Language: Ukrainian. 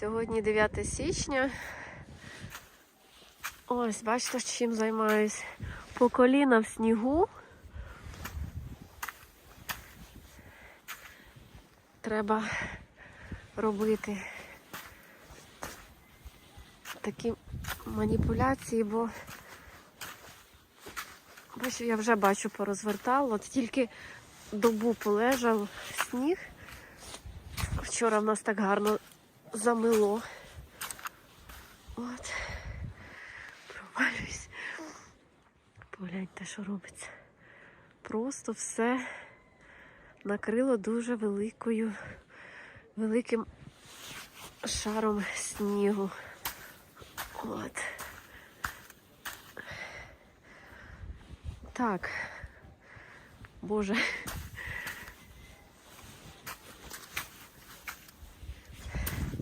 Сьогодні 9 січня. Ось, бачите, чим займаюсь. По коліна в снігу. Треба робити такі маніпуляції, бо бачу, я вже бачу порозвертала. От тільки добу полежав сніг. Вчора в нас так гарно замило. От. Провалююсь. Погляньте, що робиться. Просто все накрило дуже великою, великим шаром снігу. От. Так. Боже,